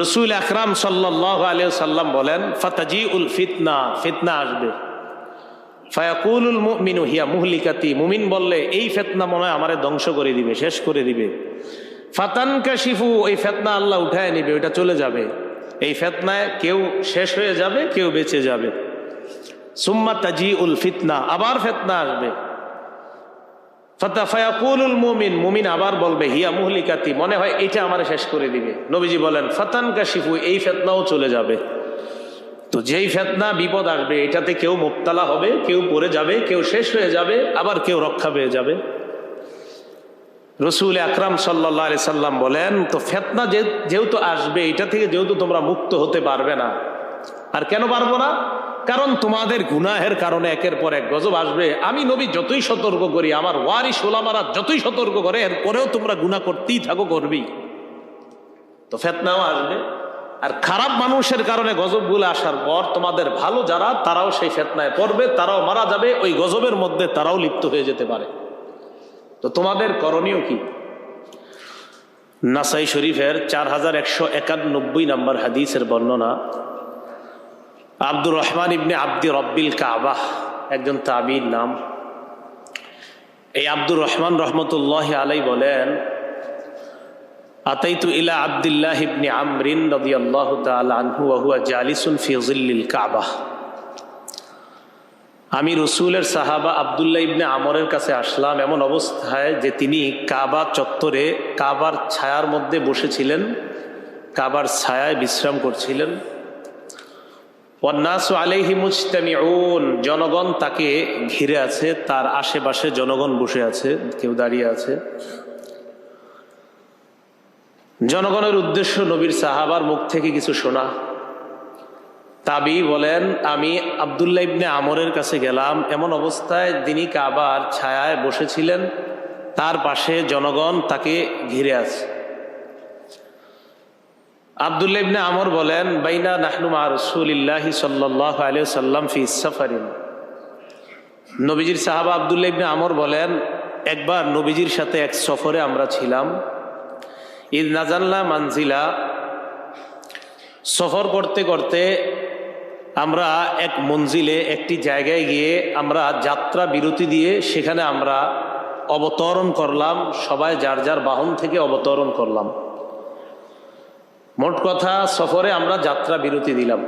রসুল আকরাম সাল্লাম বলেন ফাতাজি উল ফিতনা ফিতনা আসবে। ফায়াকুলুল মুমিনু হিয়া মুহলিকাতি। মুমিন বললে, এই ফেতনা মনে হয় আমারে ধ্বংস করে দিবে, শেষ করে দিবে। ফাতান কাশিফু ওই ফেতনা আল্লাহ উঠায় নিবে, ওইটা চলে যাবে। এই ফেতনায় কেউ শেষ হয়ে যাবে, কেউ বেঁচে যাবে। সুম্মা তাজি উল ফিতনা, আবার ফেতনা আসবে। মুমিন আবার বলবে, হিয়া মনে হয় এটা আমার শেষ করে দিবে। নবীজি বলেন কাশিফু এই ফেতনাও চলে যাবে। তো যেই ফেতনা বিপদ আসবে, এটাতে কেউ হবে, কেউ যাবে, কেউ শেষ হয়ে যাবে, আবার কেউ রক্ষা পেয়ে যাবে। রসুল আকরাম সাল্লাহ আলি সাল্লাম বলেন, তো ফেতনা যেহেতু আসবে, এটা থেকে যেহেতু তোমরা মুক্ত হতে পারবে না, আর কেন পারব না? কারণ তোমাদের গুনাহের কারণে একের পর এক গজব আসবে। আমি নবী যতই সতর্ক করি, আমার ওয়ারি সোলামারা যতই সতর্ক করে, এরপরেও তোমরা গুণা করতেই থাকো করবি তো ফেতনাও আসবে। আর খারাপ মানুষের কারণে গজবগুলো আসার পর তোমাদের ভালো যারা, তারাও সেই ফেতনায় পড়বে, তারাও মারা যাবে, ওই গজবের মধ্যে তারাও লিপ্ত হয়ে যেতে পারে। তো তোমাদের করণীয় কি? নাসাই শরীফের চার হাজার একশো একানব্বই নম্বর হাদিসের বর্ণনা আব্দুর রহমান ইবনে আব্দি রব্বিল কাবাহ একজন তাবির নাম। এই আব্দুর রহমান রহমতুল্লাহ আলাই বলেন, আতাইতু ইলা আব্দুল্লাহ ইবনে আমরিন রাদিয়াল্লাহু তাআলা আনহু ওয়া হুয়া জালিসুন কাবাহ আমি রসুলের সাহাবা আবদুল্লাহ ইবনে আমরের কাছে আসলাম এমন অবস্থায় যে তিনি কাবা চত্বরে, কাবার ছায়ার মধ্যে বসেছিলেন, কাবার ছায়ায় বিশ্রাম করছিলেন। জনগণ তাকে ঘিরে আছে, তার আশেপাশে জনগণ বসে আছে, কেউ দাঁড়িয়ে আছে। জনগণের উদ্দেশ্য নবীর সাহাবার মুখ থেকে কিছু শোনা। তাবি বলেন, আমি আবদুল্লাহ ইবনে আমরের কাছে গেলাম, এমন অবস্থায় তিনি কাবার ছায়ায় বসেছিলেন, তার পাশে জনগণ তাকে ঘিরে আছে। আবদুল্লাহ ইবনে আমর বলেন, বাইনা নাহনুমা রসুলিল্লাহি সাল্লাহ আলিয়া সাল্লাম ফি সাফারিন। নবীজির সাহাবা আবদুল্লাহ ইবনে আমর বলেন, একবার নবীজির সাথে এক সফরে আমরা ছিলাম। ঈদ নাজাল্লা মানজিলা, সফর করতে করতে আমরা এক মঞ্জিলে একটি জায়গায় গিয়ে আমরা যাত্রা বিরতি দিয়ে সেখানে আমরা অবতরণ করলাম। সবাই যার যার বাহন থেকে অবতরণ করলাম। মোট কথা, সফরে আমরা যাত্রা বিরতি দিলাম।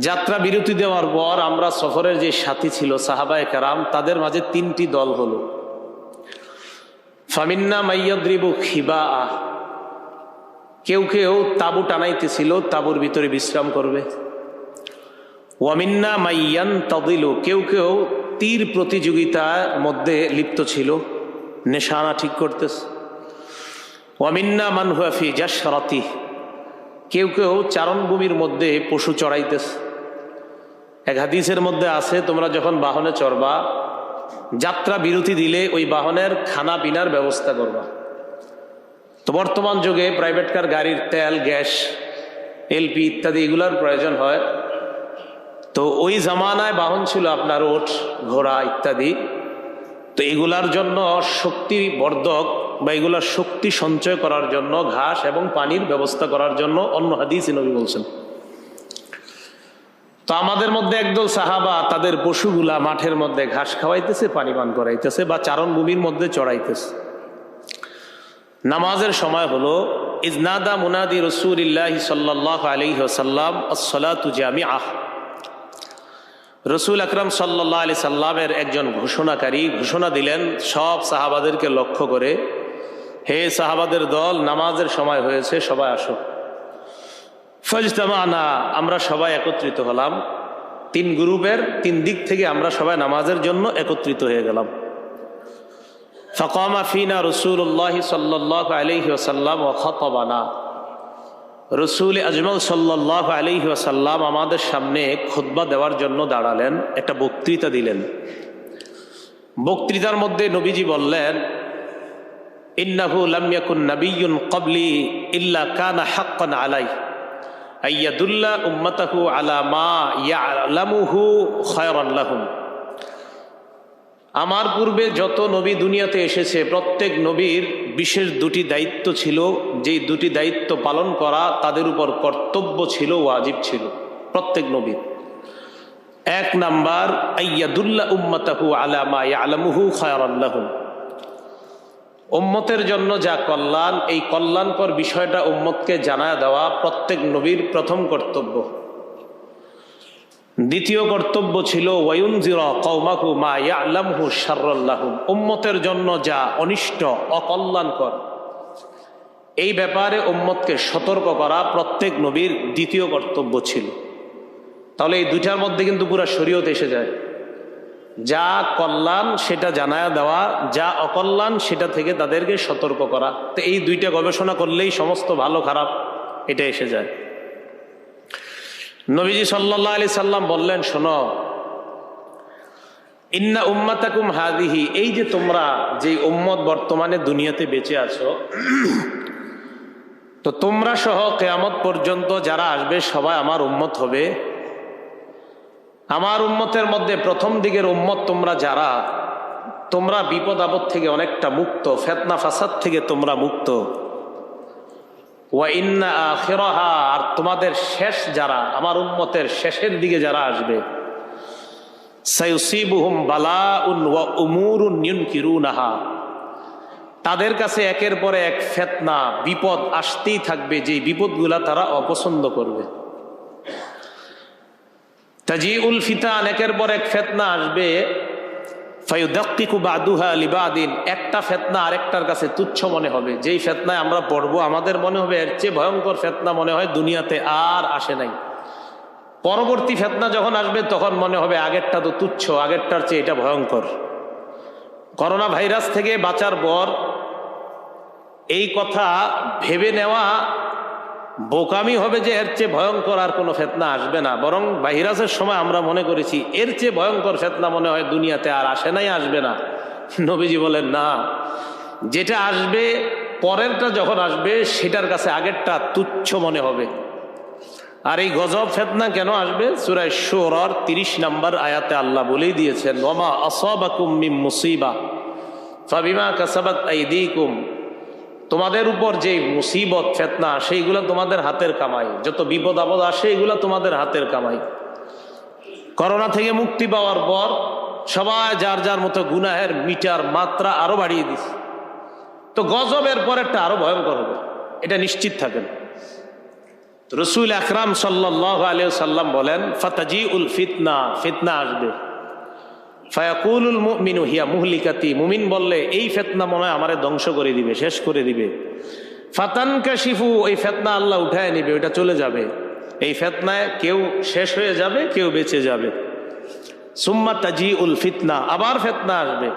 যাত্রা বিরতি দেওয়ার পর আমরা সফরের যে সাথী ছিল, সাহাবায় কারাম, তাদের মাঝে তিনটি দল হলো। ফামিন্না মাইয়াদ্রিবু খিবা আহ কেউ কেউ তাবু টানাইতেছিল, তাবুর ভিতরে বিশ্রাম করবে। ওয়ামিন্না মাইয়ান তদিল কেউ কেউ তীর প্রতিযোগিতার মধ্যে লিপ্ত ছিল, নেশানা ঠিক করতেছে। ওয়ামিন্না মানহুয়াফি জাসরাতি কেউ কেউ চারণভূমির মধ্যে পশু চড়াইতেছে। এক হাদিসের মধ্যে আছে, তোমরা যখন বাহনে চড়বা, যাত্রা বিরতি দিলে ওই বাহনের খানা পিনার ব্যবস্থা করবা। তো বর্তমান যুগে প্রাইভেট কার গাড়ির তেল, গ্যাস এলপি ইত্যাদি এগুলার প্রয়োজন হয়। তো ওই জামানায় বাহন ছিল আপনার ওট, ঘোড়া ইত্যাদি। তো এগুলার জন্য শক্তি বর্ধক বা এগুলার শক্তি সঞ্চয় করার জন্য, ঘাস এবং পানির ব্যবস্থা করার জন্য অন্য হাদিস নবী বলছেন। তো আমাদের মধ্যে একদল সাহাবা তাদের পশুগুলা মাঠের মধ্যে ঘাস খাওয়াইতেছে, পানি পান করাইতেছে বা চারণভূমির মধ্যে চড়াইতেছে। নামাজের সময় হলো ইজনাদা মুনাদি রসুলিল্লাহ সাল্লাহ আলী সাল্লাম আসলাতু জামি আহ রসুল আকরম সাল্লাহ আলি সাল্লামের একজন ঘোষণাকারী ঘোষণা দিলেন, সব সাহাবাদেরকে লক্ষ্য করে হে সাহাবাদের দল, নামাজের সময় হয়েছে, সবাই আসো। ফজতামানা, আমরা সবাই একত্রিত হলাম। তিন গ্রুপের তিন দিক থেকে আমরা সবাই নামাজের জন্য একত্রিত হয়ে গেলাম। ফকামা ফিনা রসুল্লাহ সাল্লাহ আলহি ওসাল্লাম ও খতবানা। রসুল আজমল সাল্লাহ আলহি ওসাল্লাম আমাদের সামনে খুতবা দেওয়ার জন্য দাঁড়ালেন, একটা বক্তৃতা দিলেন। বক্তৃতার মধ্যে নবীজি বললেন ইন্নাহু লামিয়াকুন নবীন কবলি ইল্লা কানা হাক্কান আলাই আইয়াদুল্লাহ উম্মতাহু আলা মা ইয়ালামুহু খায়রান লাহুম। আমার পূর্বে যত নবী দুনিয়াতে এসেছে, প্রত্যেক নবীর বিশেষ দুটি দায়িত্ব ছিল। যেই দুটি দায়িত্ব পালন করা তাদের উপর কর্তব্য ছিল, ওয়াজিব ছিল প্রত্যেক নবীর। এক নাম্বার আইয়াদুল্লাহ উম্মতাহু আলামা ইয়ালামুহু খায়রাল্লাহু উম্মতের জন্য যা কল্যাণ, এই কল্যাণকর বিষয়টা উম্মতকে জানায় দেওয়া প্রত্যেক নবীর প্রথম কর্তব্য। দ্বিতীয় কর্তব্য ছিল উম্মতের জন্য যা অনিষ্ট, অকল্যাণকর। এই ব্যাপারে উম্মতকে সতর্ক করা প্রত্যেক নবীর দ্বিতীয় কর্তব্য ছিল। তাহলে এই দুইটার মধ্যে কিন্তু পুরা শরীয়ত এসে যায়। যা কল্যাণ সেটা জানায়া দেওয়া, যা অকল্যাণ সেটা থেকে তাদেরকে সতর্ক করা। তো এই দুইটা গবেষণা করলেই সমস্ত ভালো খারাপ এটা এসে যায়। নবীজি সাল্লাহ আলি সাল্লাম বললেন, শোনো, ইন্না উম্মাতাকুম হাদিহি এই যে তোমরা যে উম্মত বর্তমানে দুনিয়াতে বেঁচে আছো, তো তোমরা সহ কেয়ামত পর্যন্ত যারা আসবে সবাই আমার উম্মত হবে। আমার উম্মতের মধ্যে প্রথম দিকের উম্মত তোমরা যারা, তোমরা বিপদ আপদ থেকে অনেকটা মুক্ত, ফেতনা ফাসাদ থেকে তোমরা মুক্ত। আর তোমাদের শেষ যারা, আমার উম্মতের শেষের দিকে যারা আসবে। বালাউন ওয়া তাদের কাছে একের পরে এক ফেতনা, বিপদ আসতেই থাকবে যে বিপদগুলা তারা অপছন্দ করবে। তাজি উল ফিতান, একের পর এক ফেতনা আসবে। একটা ফেতনা আরেকটার কাছে তুচ্ছ মনে হবে। যেই ফেতনায় আমরা পড়ব, আমাদের মনে হবে এর চেয়ে ভয়ঙ্কর ফেতনা মনে হয় দুনিয়াতে আর আসে নাই। পরবর্তী ফেতনা যখন আসবে, তখন মনে হবে আগেরটা তো তুচ্ছ, আগেরটার চেয়ে এটা ভয়ঙ্কর। করোনা ভাইরাস থেকে বাঁচার পর এই কথা ভেবে নেওয়া বোকামি হবে যে এর চেয়ে ভয়ঙ্কর আর কোনো ফেতনা আসবে না। বরং ভাইরাসের সময় আমরা মনে করেছি, এর চেয়ে ভয়ঙ্কর ফেতনা মনে হয় দুনিয়াতে আর আসে নাই, আসবে না। নবীজি বলেন, না, যেটা আসবে, পরেরটা যখন আসবে, সেটার কাছে আগেরটা তুচ্ছ মনে হবে। আর এই গজব ফেতনা কেন আসবে? সুরায় শোরর তিরিশ নাম্বার আয়াতে আল্লাহ বলেই দিয়েছেন ওমা আসবাকুম মুসিবা, ফাবিমা কাসাবাত তোমাদের উপর যে মুসিবত, ফেতনা, সেইগুলো তোমাদের হাতের কামাই। যত বিপদ আপদ আসে, এগুলো তোমাদের হাতের কামাই। করোনা থেকে মুক্তি পাওয়ার পর সবাই যার যার মতো গুনাহের মিটার মাত্রা আরও বাড়িয়ে দিস তো গজবের পরেরটা আরও ভয়ঙ্কর হবে। এটা নিশ্চিত থাকেন। রসুল আকরাম সাল্লাহ আলিয়া সাল্লাম বলেন ফাতাজি উল ফিতনা ফিতনা আসবে। ফায়াকুলুল মুমিনু হিয়া মুহলিকাতি, মুমিন বললে, এই ফেতনা মনে হয় আমারে ধ্বংস করে দিবে, শেষ করে দিবে। ফাতান কাশিফু ওই ফেতনা আল্লাহ উঠায় নিবে, ওইটা চলে যাবে। এই ফেতনায় কেউ শেষ হয়ে যাবে, কেউ বেঁচে যাবে। সুম্মা তাজি উল ফিতনা, আবার ফেতনা আসবে।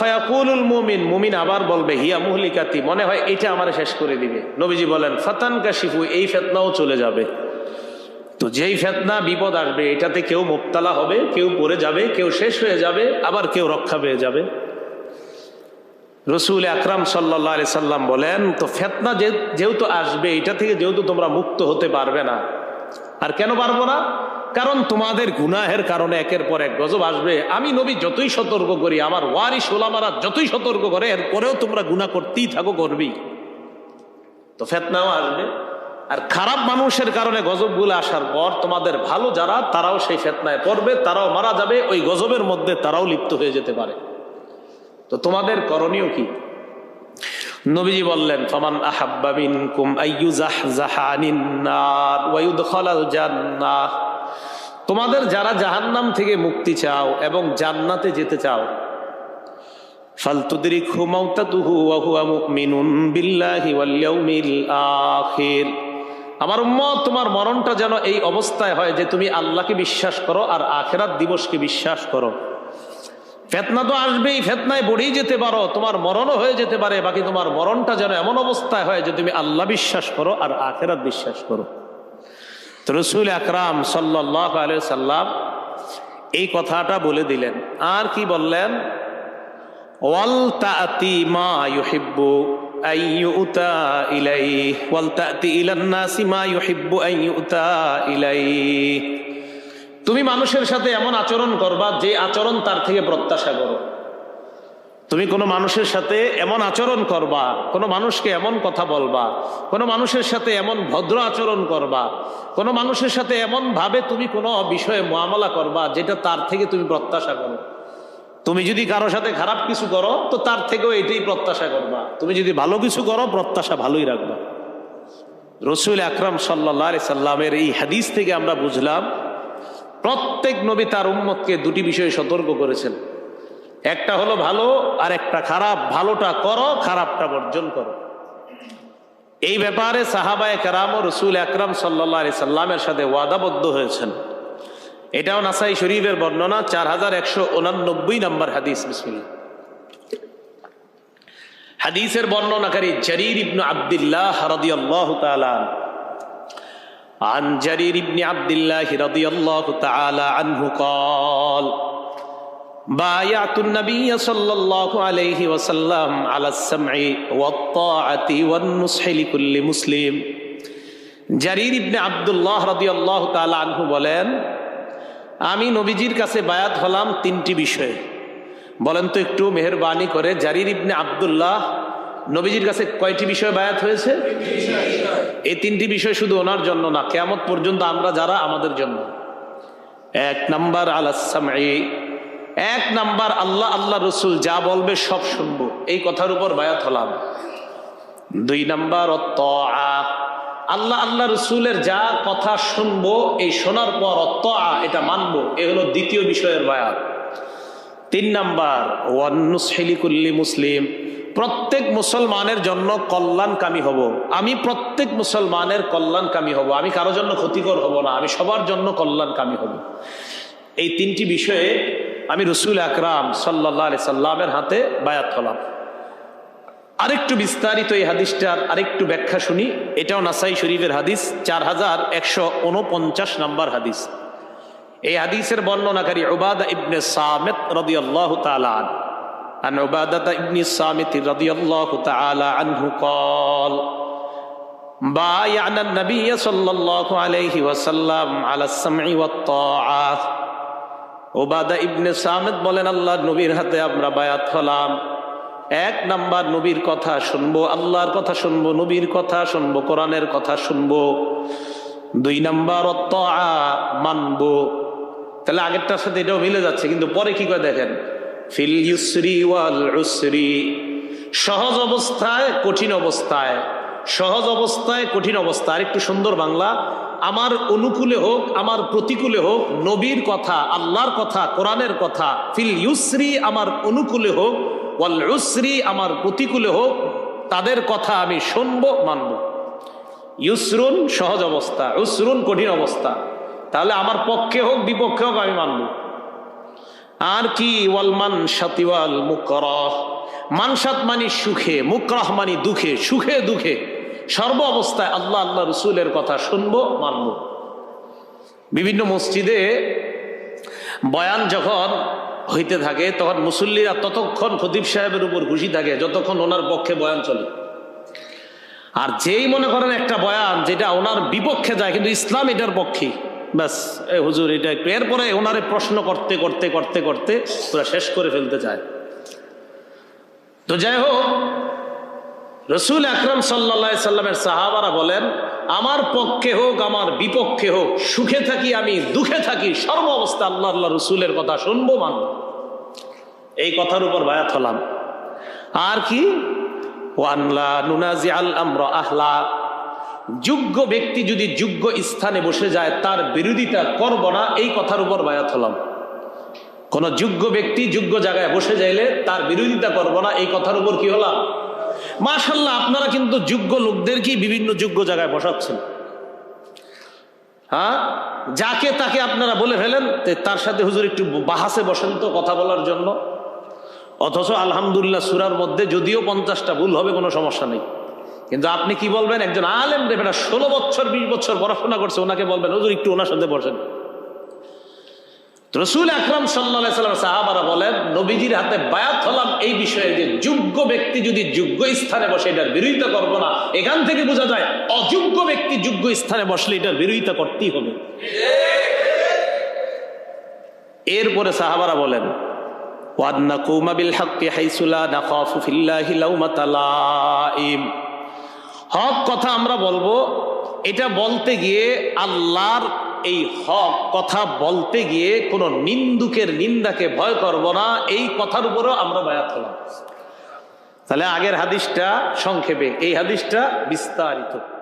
ফায়াকুলুল মুমিন মুমিন আবার বলবে, হিয়া মুহলিকাতি, মনে হয় এটা আমার শেষ করে দিবে। নবীজি বলেন ফাতান কাশিফু এই ফেতনাও চলে যাবে। তো যেই ফেতনা, বিপদ আসবে, এটাতে কেউ মোবতালা হবে, কেউ পড়ে যাবে, কেউ শেষ হয়ে যাবে, আবার কেউ রক্ষা পেয়ে যাবে। রসুল আকরাম সাল্লাহ আলি সাল্লাম বলেন, তো ফেতনা যেহেতু আসবে, এটা থেকে যেহেতু তোমরা মুক্ত হতে পারবে না, আর কেন পারব না? কারণ তোমাদের গুনাহের কারণে একের পর এক গজব আসবে। আমি নবী যতই সতর্ক করি, আমার ওয়ারি সোলামারা যতই সতর্ক করে, এরপরেও তোমরা গুণা করতেই থাকো করবি তো ফেতনাও আসবে। আর খারাপ মানুষের কারণে গজবগুলো আসার পর তোমাদের ভালো যারা, তারাও সেই ফেতনায় পড়বে, তারাও মারা যাবে, ওই গজবের মধ্যে তারাও লিপ্ত হয়ে যেতে পারে। তো তোমাদের করণীয় কি? নবীজি বললেন, ফমান আহাব্বাবিন তোমাদের যারা জাহান্নাম থেকে মুক্তি চাও এবং জান্নাতে যেতে চাও ফালতুদরিকহু মাউতাতুহু ওয়া হুয়া মুমিনুন বিল্লাহি ওয়াল ইয়াউমিল আখির। আমার উম্মত, তোমার মরণটা যেন এই অবস্থায় হয় যে তুমি আল্লাহকে বিশ্বাস করো আর আখেরাত দিবসকে বিশ্বাস করো। ফেতনা তো আসবেই, ফেতনায় বড়েই যেতে পারো, তোমার মরণও হয়ে যেতে পারে, বাকি তোমার মরণটা যেন এমন অবস্থায় হয় যে তুমি আল্লাহ বিশ্বাস করো আর আখেরাত বিশ্বাস করো। তো রসুল আকরাম সাল্লাহ সাল্লাম এই কথাটা বলে দিলেন। আর কি বললেন? ওয়াল তাতি মা ইউহিব্বু। أن يؤتى إليه ولتأتي إلى الناس ما يحب أن يؤتى إليه তুমি মানুষের সাথে এমন আচরণ করবা যে আচরণ তার থেকে প্রত্যাশা করো তুমি কোনো মানুষের সাথে এমন আচরণ করবা কোনো মানুষকে এমন কথা বলবা কোনো মানুষের সাথে এমন ভদ্র আচরণ করবা কোনো মানুষের সাথে এমন ভাবে তুমি কোনো বিষয়ে মোয়ামলা করবা যেটা তার থেকে তুমি প্রত্যাশা করো তুমি যদি কারও সাথে খারাপ কিছু করো, তো তার থেকেও এটাই প্রত্যাশা করবা। তুমি যদি ভালো কিছু করো, প্রত্যাশা ভালোই রাখবা। রসুল আকরাম সাল্লা সাল্লামের এই হাদিস থেকে আমরা বুঝলাম, প্রত্যেক নবী তার উম্মতকে দুটি বিষয়ে সতর্ক করেছেন। একটা হলো ভালো, আর একটা খারাপ। ভালোটা করো, খারাপটা বর্জন করো। এই ব্যাপারে সাহাবায় কারাম ও রসুল আকরাম সাল্লা সাল্লামের সাথে ওয়াদাবদ্ধ হয়েছেন। এটাও নাসাই শরীফের বর্ণনা চার হাজার একশো উনানব্বই নম্বর হাদিস বিসমিল্লা হাদিসের বর্ণনাকারী জারির ইবনু আব্দুল্লাহ রাদিয়াল্লাহু তাআলা عن جرير بن عبد الله رضي الله تعالى عنه قال بايعت النبي صلى الله عليه وسلم على السمع والطاعة والنصح لكل مسلم জারির ইবনে আব্দুল্লাহ রাদিয়াল্লাহু তাআলা আনহু বলেন আমি নবীজির কাছে বায়াত হলাম তিনটি বিষয়ে। বলেন তো একটু মেহরবানি করে। জারির ইবনে আব্দুল্লাহ, নবীজির কাছে কয়টি বিষয় বায়াত হয়েছে? এই তিনটি বিষয় শুধু ওনার জন্য না কেমত পর্যন্ত আমরা যারা, আমাদের জন্য। এক নাম্বার আলাসামাই এক নাম্বার, আল্লাহ আল্লাহ রসুল যা বলবে সব শুনব। এই কথার উপর বায়াত হলাম। দুই নাম্বার আল্লাহ আল্লাহ রসুলের যা কথা শুনব, এই শোনার পর অত্ত এটা মানবো। এ হলো দ্বিতীয় বিষয়ের বায়াত। তিন নাম্বার ওয়ান্নুসহেলিকুল্লি মুসলিম। প্রত্যেক মুসলমানের জন্য কল্যাণকামী হব। আমি প্রত্যেক মুসলমানের কল্যাণকামী হব। আমি কারোর জন্য ক্ষতিকর হব না। আমি সবার জন্য কল্যাণকামী হব। এই তিনটি বিষয়ে আমি রসুল আকরাম সাল্লাহ সাল্লামের হাতে বায়াত হলাম। আরেকটু বিস্তারিত এই হাদিসটার আরেকটু ব্যাখ্যা শুনি এটাও নাসাই শরীফের হাদিস চার হাজার একশো উনপঞ্চাশ নম্বর হাদিস এই হাদিসের বর্ণনাকারী ওবাদা ইবনে সামেত রদিয়াল্লাহু তাআলা আন عن عبادة ابن الصامت رضي الله تعالى عنه قال بايعنا النبي صلى الله عليه وسلم على السمع والطاعة ওবাদা ইবনে সামেদ বলেন আল্লাহ নবীর হাতে আমরা বায়াত হলাম এক নাম্বার নবীর কথা শুনব, আল্লাহর কথা শুনব, নবীর কথা শুনব, কোরআনের কথা শুনব। দুই নাম্বার মানবো। তাহলে আগেরটার সাথে এটাও মিলে যাচ্ছে, কিন্তু পরে কি করে দেখেন? ফিল ইউসরি ওয়াল উসরি। সহজ অবস্থায়, কঠিন অবস্থায়। সহজ অবস্থায়, কঠিন অবস্থা আর একটু সুন্দর বাংলা। আমার অনুকূলে হোক, আমার প্রতিকূলে হোক, নবীর কথা, আল্লাহর কথা, কোরআনের কথা, ফিল ইউসরি আমার অনুকূলে হোক ওয়াল উসরি আমার প্রতিকূলে হোক, তাদের কথা আমি শুনব, মানব। ইউসরুন সহজ অবস্থা, উসরুন কঠিন অবস্থা। তাহলে আমার পক্ষে হোক, বিপক্ষে হোক, আমি মানব। আর কি ওয়ালমান সাতিওয়াল মুকরহ মানসাত মানি সুখে, মুকরহ মানি দুঃখে, সুখে দুঃখে। সর্ব অবস্থায় আল্লাহ আল্লাহ রসুলের কথা শুনব, মানব। বিভিন্ন মসজিদে বয়ান যখন হইতে থাকে, তখন মুসল্লিরা ততক্ষণ প্রদীপ সাহেবের উপর খুশি থাকে, যতক্ষণ ওনার পক্ষে বয়ান চলে। আর যেই মনে করেন একটা বয়ান, যেটা ওনার বিপক্ষে যায়, কিন্তু ইসলাম এটার পক্ষে। ব্যাস, এ হুজুর, এটা একটু। এরপরে ওনারে প্রশ্ন করতে করতে করতে করতে, ওরা শেষ করে ফেলতে চায়। তো যাই হোক রসুল আকরম সাল্লা সাল্লামের সাহাবারা বলেন, আমার পক্ষে হোক, আমার বিপক্ষে হোক, সুখে থাকি আমি, দুঃখে থাকি, সর্ব অবস্থা আল্লাহ আল্লাহ রসুলের কথা শুনব মানব। এই কথার উপর বায়াত হলাম। আর কি? ওয়ানলা নুনাজি আল আমরা আহলা। যোগ্য ব্যক্তি যদি যোগ্য স্থানে বসে যায়, তার বিরোধিতা করব না, এই কথার উপর বায়াত হলাম। কোন যোগ্য ব্যক্তি যোগ্য জায়গায় বসে যাইলে তার বিরোধিতা করব না, এই কথার উপর কি হলাম? মাশাল্লাহ আপনারা কিন্তু যোগ্য লোকদেরকেই বিভিন্ন যোগ্য জায়গায় বসাচ্ছেন। হ্যাঁ? যাকে তাকে আপনারা বলে ফেলেন তার সাথে হুজুর একটু বাহাসে বসেন তো কথা বলার জন্য। অথচ আলহামদুলিল্লাহ সুরার মধ্যে যদিও পঞ্চাশটা ভুল হবে, কোনো সমস্যা নেই। কিন্তু আপনি কি বলবেন? একজন আলেম দেবেন ষোলো বছর, বিশ বছর পড়াশোনা করছে, ওনাকে বলবেন, হুজুর একটু ওনার সাথে বসেন। রসুল আকরম সাল্লা সাহাবারা বলেন, নবীজির হাতে বায়াত হলাম এই বিষয়ে যে যোগ্য ব্যক্তি যদি যোগ্য স্থানে বসে এটার বিরোধিতা করব না, এখান থেকে বোঝা যায় অযোগ্য ব্যক্তি যোগ্য স্থানে বসলে এটার বিরোধিতা করতেই হবে। এরপরে সাহাবারা বলেন হক কথা আমরা বলব, এটা বলতে গিয়ে আল্লাহর এই হক কথা বলতে গিয়ে কোনো নিন্দুকের নিন্দাকে ভয় করব না, এই কথার উপরেও আমরা বায়াত হলাম। তাহলে আগের হাদিসটা সংক্ষেপে, এই হাদিসটা বিস্তারিত।